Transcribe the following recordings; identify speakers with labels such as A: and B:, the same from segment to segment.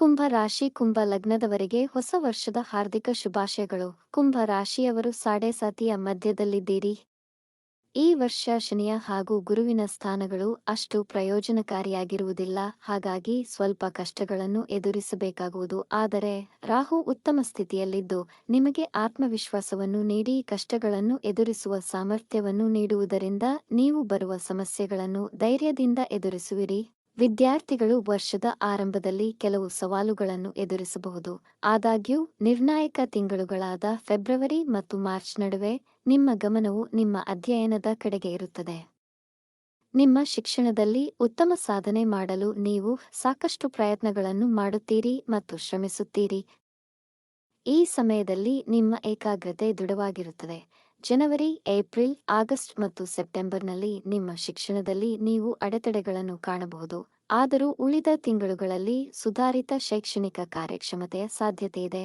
A: ಕುಂಭ ರಾಶಿ ಕುಂಭ ಲಗ್ನದವರಿಗೆ ಹೊಸ ವರ್ಷದ ಹಾರ್ದಿಕ ಶುಭಾಶಯಗಳು. ಕುಂಭ ರಾಶಿಯವರು ಸಾಡೆ ಸಾತಿಯ ಮಧ್ಯದಲ್ಲಿದ್ದೀರಿ. ಈ ವರ್ಷ ಶನಿಯ ಹಾಗೂ ಗುರುವಿನ ಸ್ಥಾನಗಳು ಅಷ್ಟು ಪ್ರಯೋಜನಕಾರಿಯಾಗಿರುವುದಿಲ್ಲ. ಹಾಗಾಗಿ ಸ್ವಲ್ಪ ಕಷ್ಟಗಳನ್ನು ಎದುರಿಸಬೇಕಾಗುವುದು. ಆದರೆ ರಾಹು ಉತ್ತಮ ಸ್ಥಿತಿಯಲ್ಲಿದ್ದು, ನಿಮಗೆ ಆತ್ಮವಿಶ್ವಾಸವನ್ನು ನೀಡಿ ಕಷ್ಟಗಳನ್ನು ಎದುರಿಸುವ ಸಾಮರ್ಥ್ಯವನ್ನು ನೀಡುವುದರಿಂದ ನೀವು ಬರುವ ಸಮಸ್ಯೆಗಳನ್ನು ಧೈರ್ಯದಿಂದ ಎದುರಿಸುವಿರಿ. ವಿದ್ಯಾರ್ಥಿಗಳು ವರ್ಷದ ಆರಂಭದಲ್ಲಿ ಕೆಲವು ಸವಾಲುಗಳನ್ನು ಎದುರಿಸಬಹುದು. ಆದಾಗ್ಯೂ, ನಿರ್ಣಾಯಕ ತಿಂಗಳುಗಳಾದ ಫೆಬ್ರವರಿ ಮತ್ತು ಮಾರ್ಚ್ ನಡುವೆ ನಿಮ್ಮ ಗಮನವು ನಿಮ್ಮ ಅಧ್ಯಯನದ ಕಡೆಗೆ ಇರುತ್ತದೆ. ನಿಮ್ಮ ಶಿಕ್ಷಣದಲ್ಲಿ ಉತ್ತಮ ಸಾಧನೆ ಮಾಡಲು ನೀವು ಸಾಕಷ್ಟು ಪ್ರಯತ್ನಗಳನ್ನು ಮಾಡುತ್ತೀರಿ ಮತ್ತು ಶ್ರಮಿಸುತ್ತೀರಿ. ಈ ಸಮಯದಲ್ಲಿ ನಿಮ್ಮ ಏಕಾಗ್ರತೆ ದೃಢವಾಗಿರುತ್ತದೆ. ಜನವರಿ, ಏಪ್ರಿಲ್, ಆಗಸ್ಟ್ ಮತ್ತು ಸೆಪ್ಟೆಂಬರ್ನಲ್ಲಿ ನಿಮ್ಮ ಶಿಕ್ಷಣದಲ್ಲಿ ನೀವು ಅಡೆತಡೆಗಳನ್ನು ಕಾಣಬಹುದು. ಆದರೂ ಉಳಿದ ತಿಂಗಳುಗಳಲ್ಲಿ ಸುಧಾರಿತ ಶೈಕ್ಷಣಿಕ ಕಾರ್ಯಕ್ಷಮತೆಯ ಸಾಧ್ಯತೆಯಿದೆ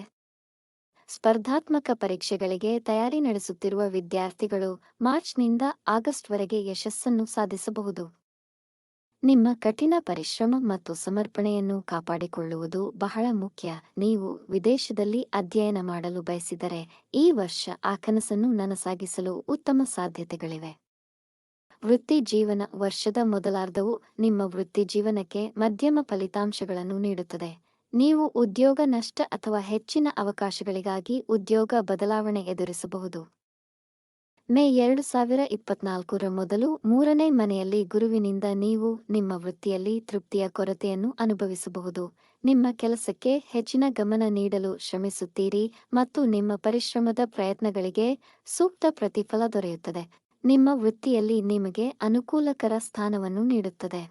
A: ಸ್ಪರ್ಧಾತ್ಮಕ ಪರೀಕ್ಷೆಗಳಿಗೆ ತಯಾರಿ ನಡೆಸುತ್ತಿರುವ ವಿದ್ಯಾರ್ಥಿಗಳು ಮಾರ್ಚ್ನಿಂದ ಆಗಸ್ಟ್ವರೆಗೆ ಯಶಸ್ಸನ್ನು ಸಾಧಿಸಬಹುದು. ನಿಮ್ಮ ಕಠಿಣ ಪರಿಶ್ರಮ ಮತ್ತು ಸಮರ್ಪಣೆಯನ್ನು ಕಾಪಾಡಿಕೊಳ್ಳುವುದು ಬಹಳ ಮುಖ್ಯ. ನೀವು ವಿದೇಶದಲ್ಲಿ ಅಧ್ಯಯನ ಮಾಡಲು ಬಯಸಿದರೆ ಈ ವರ್ಷ ಆ ಕನಸನ್ನು ನನಸಾಗಿಸಲು ಉತ್ತಮ ಸಾಧ್ಯತೆಗಳಿವೆ. ವೃತ್ತಿ ಜೀವನ ವರ್ಷದ ಮೊದಲಾರ್ಧವು ನಿಮ್ಮ ವೃತ್ತಿ ಜೀವನಕ್ಕೆ ಮಧ್ಯಮ ಫಲಿತಾಂಶಗಳನ್ನು ನೀಡುತ್ತದೆ. ನೀವು ಉದ್ಯೋಗ ನಷ್ಟ ಅಥವಾ ಹೆಚ್ಚಿನ ಅವಕಾಶಗಳಿಗಾಗಿ ಉದ್ಯೋಗ ಬದಲಾವಣೆ ಎದುರಿಸಬಹುದು. ಮೇ ಎರಡು ಸಾವಿರ ಇಪ್ಪತ್ನಾಲ್ಕರ ಮೊದಲು ಮೂರನೇ ಮನೆಯಲ್ಲಿ ಗುರುವಿನಿಂದ ನೀವು ನಿಮ್ಮ ವೃತ್ತಿಯಲ್ಲಿ ತೃಪ್ತಿಯ ಕೊರತೆಯನ್ನು ಅನುಭವಿಸಬಹುದು. ನಿಮ್ಮ ಕೆಲಸಕ್ಕೆ ಹೆಚ್ಚಿನ ಗಮನ ನೀಡಲು ಶ್ರಮಿಸುತ್ತೀರಿ ಮತ್ತು ನಿಮ್ಮ ಪರಿಶ್ರಮದ ಪ್ರಯತ್ನಗಳಿಗೆ ಸೂಕ್ತ ಪ್ರತಿಫಲ ದೊರೆಯುತ್ತದೆ. ನಿಮ್ಮ ವೃತ್ತಿಯಲ್ಲಿ ನಿಮಗೆ ಅನುಕೂಲಕರ ಸ್ಥಾನವನ್ನು ನೀಡುತ್ತದೆ.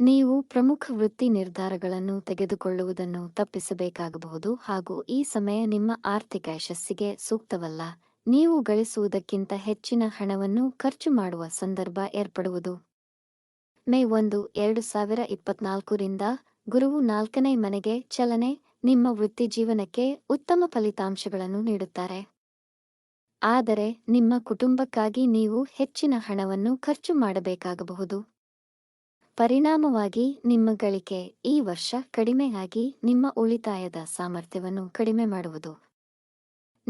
A: ನೀವು ಪ್ರಮುಖ ವೃತ್ತಿ ನಿರ್ಧಾರಗಳನ್ನು ತೆಗೆದುಕೊಳ್ಳುವುದನ್ನು ತಪ್ಪಿಸಬೇಕಾಗಬಹುದು ಹಾಗೂ ಈ ಸಮಯ ನಿಮ್ಮ ಆರ್ಥಿಕ ಯಶಸ್ಸಿಗೆ ಸೂಕ್ತವಲ್ಲ. ನೀವು ಗಳಿಸುವುದಕ್ಕಿಂತ ಹೆಚ್ಚಿನ ಹಣವನ್ನು ಖರ್ಚು ಮಾಡುವ ಸಂದರ್ಭ ಏರ್ಪಡುವುದು. ಮೇ ಒಂದು, ಎರಡು ಸಾವಿರ ಇಪ್ಪತ್ನಾಲ್ಕರಿಂದ ಗುರುವು ನಾಲ್ಕನೇ ಮನೆಗೆ ಚಲನೆ, ನಿಮ್ಮ ವೃತ್ತಿ ಜೀವನಕ್ಕೆ ಉತ್ತಮ ಫಲಿತಾಂಶಗಳನ್ನು ನೀಡುತ್ತಾರೆ. ಆದರೆ, ನಿಮ್ಮ ಕುಟುಂಬಕ್ಕಾಗಿ ನೀವು ಹೆಚ್ಚಿನ ಹಣವನ್ನು ಖರ್ಚು ಮಾಡಬೇಕಾಗಬಹುದು. ಪರಿಣಾಮವಾಗಿ, ನಿಮ್ಮ ಗಳಿಕೆ ಈ ವರ್ಷ ಕಡಿಮೆಯಾಗಿ ನಿಮ್ಮ ಉಳಿತಾಯದ ಸಾಮರ್ಥ್ಯವನ್ನು ಕಡಿಮೆ ಮಾಡುವುದು.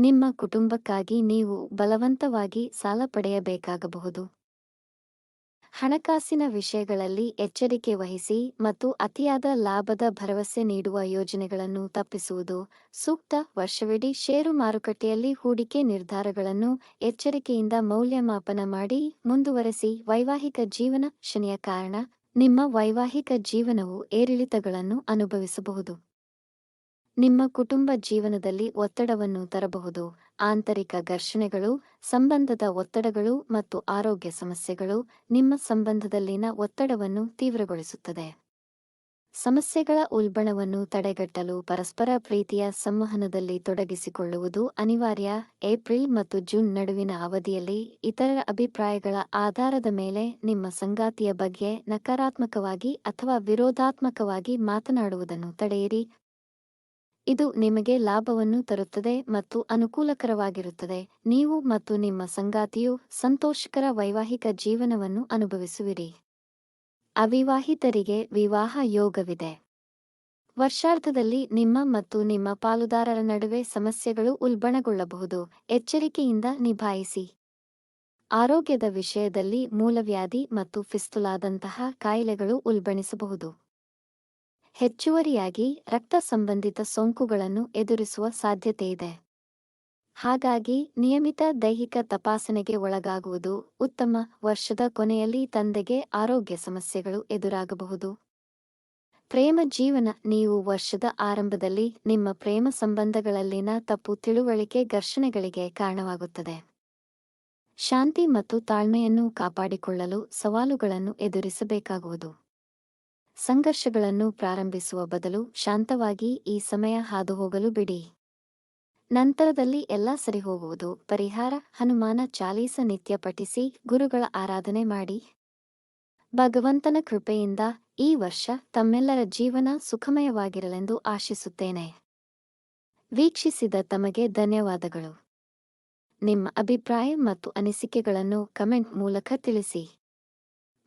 A: ನಿಮ್ಮ ಕುಟುಂಬಕ್ಕಾಗಿ ನೀವು ಬಲವಂತವಾಗಿ ಸಾಲ ಪಡೆಯಬೇಕಾಗಬಹುದು. ಹಣಕಾಸಿನ ವಿಷಯಗಳಲ್ಲಿ ಎಚ್ಚರಿಕೆ ವಹಿಸಿ ಮತ್ತು ಅತಿಯಾದ ಲಾಭದ ಭರವಸೆ ನೀಡುವ ಯೋಜನೆಗಳನ್ನು ತಪ್ಪಿಸುವುದು, ಸೂಕ್ತ ವರ್ಷವಿಡೀ ಷೇರು ಮಾರುಕಟ್ಟೆಯಲ್ಲಿ ಹೂಡಿಕೆ ನಿರ್ಧಾರಗಳನ್ನು ಎಚ್ಚರಿಕೆಯಿಂದ ಮೌಲ್ಯಮಾಪನ ಮಾಡಿ ಮುಂದುವರೆಸಿ ವೈವಾಹಿಕ ಜೀವನ ಶನಿಯ ಕಾರಣ, ನಿಮ್ಮ ವೈವಾಹಿಕ ಜೀವನವು ಏರಿಳಿತಗಳನ್ನು ಅನುಭವಿಸಬಹುದು. ನಿಮ್ಮ ಕುಟುಂಬ ಜೀವನದಲ್ಲಿ ಒತ್ತಡವನ್ನು ತರಬಹುದು, ಆಂತರಿಕ ಘರ್ಷಣೆಗಳು, ಸಂಬಂಧದ ಒತ್ತಡಗಳು ಮತ್ತು ಆರೋಗ್ಯ ಸಮಸ್ಯೆಗಳು ನಿಮ್ಮ ಸಂಬಂಧದಲ್ಲಿನ ಒತ್ತಡವನ್ನು ತೀವ್ರಗೊಳಿಸುತ್ತದೆ. ಸಮಸ್ಯೆಗಳ ಉಲ್ಬಣವನ್ನು ತಡೆಗಟ್ಟಲು ಪರಸ್ಪರ ಪ್ರೀತಿಯ ಸಂವಹನದಲ್ಲಿ ತೊಡಗಿಸಿಕೊಳ್ಳುವುದು ಅನಿವಾರ್ಯ. ಏಪ್ರಿಲ್ ಮತ್ತು ಜೂನ್ ನಡುವಿನ ಅವಧಿಯಲ್ಲಿ ಇತರರ ಅಭಿಪ್ರಾಯಗಳ ಆಧಾರದ ಮೇಲೆ ನಿಮ್ಮ ಸಂಗಾತಿಯ ಬಗ್ಗೆ ನಕಾರಾತ್ಮಕವಾಗಿ ಅಥವಾ ವಿರೋಧಾತ್ಮಕವಾಗಿ ಮಾತನಾಡುವುದನ್ನು ತಡೆಯಿರಿ. ಇದು ನಿಮಗೆ ಲಾಭವನ್ನು ತರುತ್ತದೆ ಮತ್ತು ಅನುಕೂಲಕರವಾಗಿರುತ್ತದೆ. ನೀವು ಮತ್ತು ನಿಮ್ಮ ಸಂಗಾತಿಯು ಸಂತೋಷಕರ ವೈವಾಹಿಕ ಜೀವನವನ್ನು ಅನುಭವಿಸುವಿರಿ. ಅವಿವಾಹಿತರಿಗೆ ವಿವಾಹ ಯೋಗವಿದೆ. ವರ್ಷಾರ್ಧದಲ್ಲಿ ನಿಮ್ಮ ಮತ್ತು ನಿಮ್ಮ ಪಾಲುದಾರರ ನಡುವೆ ಸಮಸ್ಯೆಗಳು ಉಲ್ಬಣಗೊಳ್ಳಬಹುದು. ಎಚ್ಚರಿಕೆಯಿಂದ ನಿಭಾಯಿಸಿ. ಆರೋಗ್ಯದ ವಿಷಯದಲ್ಲಿ ಮೂಲವ್ಯಾಧಿ ಮತ್ತು ಫಿಸ್ತುಲಾದಂತಹ ಕಾಯಿಲೆಗಳು ಉಲ್ಬಣಿಸಬಹುದು. ಹೆಚ್ಚುವರಿಯಾಗಿ ರಕ್ತ ಸಂಬಂಧಿತ ಸೋಂಕುಗಳನ್ನು ಎದುರಿಸುವ ಸಾಧ್ಯತೆಯಿದೆ ಹಾಗಾಗಿ ನಿಯಮಿತ ದೈಹಿಕ ತಪಾಸಣೆಗೆ ಒಳಗಾಗುವುದು ಉತ್ತಮ. ವರ್ಷದ ಕೊನೆಯಲ್ಲಿ ತಂದೆಗೆ ಆರೋಗ್ಯ ಸಮಸ್ಯೆಗಳು ಎದುರಾಗಬಹುದು. ಪ್ರೇಮ ಜೀವನ, ನೀವು ವರ್ಷದ ಆರಂಭದಲ್ಲಿ ನಿಮ್ಮ ಪ್ರೇಮ ಸಂಬಂಧಗಳಲ್ಲಿನ ತಪ್ಪು ತಿಳುವಳಿಕೆ ಘರ್ಷಣೆಗಳಿಗೆ ಕಾರಣವಾಗುತ್ತದೆ. ಶಾಂತಿ ಮತ್ತು ತಾಳ್ಮೆಯನ್ನು ಕಾಪಾಡಿಕೊಳ್ಳಲು ಸವಾಲುಗಳನ್ನು ಎದುರಿಸಬೇಕಾಗುವುದು. ಸಂಘರ್ಷಗಳನ್ನು ಪ್ರಾರಂಭಿಸುವ ಬದಲು ಶಾಂತವಾಗಿ ಈ ಸಮಯ ಹಾದುಹೋಗಲು ಬಿಡಿ. ನಂತರದಲ್ಲಿ ಎಲ್ಲ ಸರಿಹೋಗುವುದು. ಪರಿಹಾರ, ಹನುಮಾನ ಚಾಲೀಸ ನಿತ್ಯ ಪಠಿಸಿ ಗುರುಗಳ ಆರಾಧನೆ ಮಾಡಿ. ಭಗವಂತನ ಕೃಪೆಯಿಂದ ಈ ವರ್ಷ ತಮ್ಮೆಲ್ಲರ ಜೀವನ ಸುಖಮಯವಾಗಿರಲೆಂದು ಆಶಿಸುತ್ತೇನೆ. ವೀಕ್ಷಿಸಿದ ತಮಗೆ ಧನ್ಯವಾದಗಳು. ನಿಮ್ಮ ಅಭಿಪ್ರಾಯ ಮತ್ತು ಅನಿಸಿಕೆಗಳನ್ನು ಕಮೆಂಟ್ ಮೂಲಕ ತಿಳಿಸಿ.